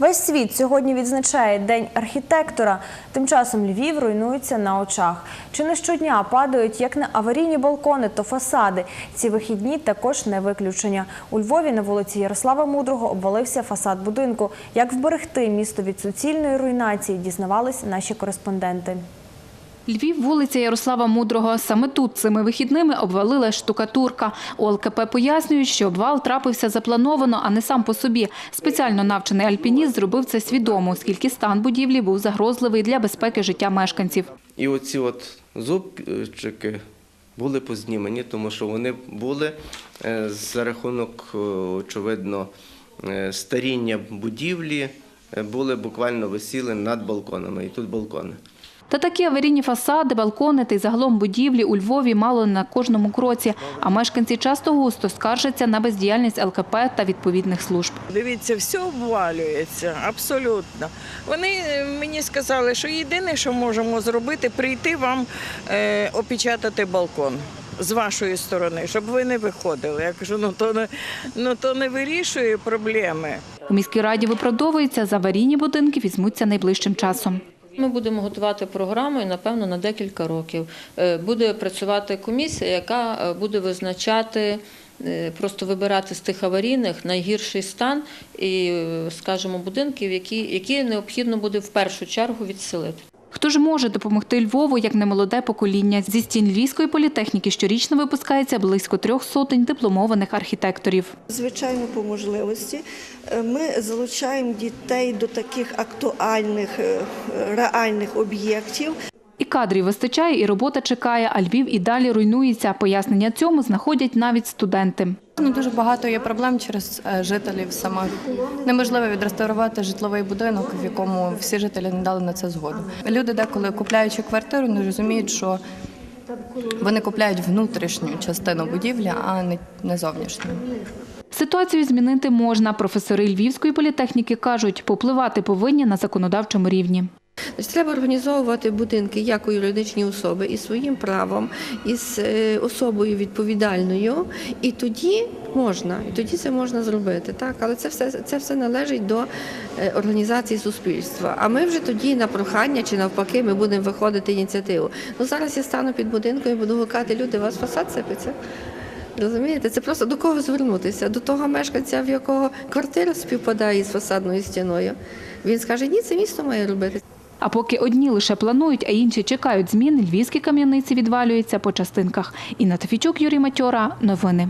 Весь світ сьогодні відзначає День архітектора. Тим часом Львів руйнується на очах. Чи не щодня падають як не аварійні балкони, то фасади. Ці вихідні також не виключення. У Львові на вулиці Ярослава Мудрого обвалився фасад будинку. Як вберегти місто від суцільної руйнації, дізнавались наші кореспонденти. Львів, вулиця Ярослава Мудрого. Саме тут цими вихідними обвалила штукатурка. У ЛКП пояснюють, що обвал трапився заплановано, а не сам по собі. Спеціально навчений альпініст зробив це свідомо, оскільки стан будівлі був загрозливий для безпеки життя мешканців. І оці от зубчики були познімані, тому що вони були е, за рахунок, е, очевидно, е, старіння будівлі, були буквально висіли над балконами. І тут балкони. Та такі аварійні фасади, балкони та й загалом будівлі у Львові мало на кожному кроці. А мешканці часто густо скаржаться на бездіяльність ЛКП та відповідних служб. Дивіться, все обвалюється, абсолютно. Вони е, мені сказали, що єдине, що можемо зробити, прийти вам е, опечатати балкон. З вашої сторони, щоб ви не виходили. Я кажу, ну то не ну то не вирішує проблеми. У міській раді виправдовується, за аварійні будинки візьмуться найближчим часом. Ми будемо готувати програму і, напевно, на декілька років. Е, Буде працювати комісія, яка е, буде визначати, е, просто вибирати з тих аварійних найгірший стан і, скажімо, будинків, які, які необхідно буде в першу чергу відселити. Хто ж може допомогти Львову, як не молоде покоління? Зі стін Львівської політехніки щорічно випускається близько трьох сотень дипломованих архітекторів. Звичайно, по можливості Е, ми залучаємо дітей до таких актуальних, е, реальних об'єктів. І кадрів вистачає, і робота чекає, а Львів і далі руйнується. Пояснення цьому знаходять навіть студенти. Ну, дуже багато є проблем через е, жителів самих. Неможливо відреставрувати житловий будинок, в якому всі жителі не дали на це згоду. Люди деколи купляючи квартиру, не розуміють, що вони купляють внутрішню частину будівлі, а не, не зовнішню. Ситуацію змінити можна. Професори Львівської політехніки кажуть, попливати повинні на законодавчому рівні. Значить, треба організовувати будинки як у юридичні особи із своїм правом, із е, особою відповідальною, і тоді можна, і тоді це можна зробити. Так, але це все це все належить до е, організації суспільства. А ми вже тоді на прохання чи навпаки ми будемо виходити ініціативу. Ну зараз я стану під будинком і буду гукати люди, у вас фасад сипеться. Розумієте, це просто до кого звернутися? До того мешканця, в якого квартира співпадає з фасадною стіною. Він скаже, ні, це місто має робити. А поки одні лише планують, а інші чекають змін, львівські кам'яниці відвалюються по частинках. Інна Тафійчук, Юрій Матьора. Новини.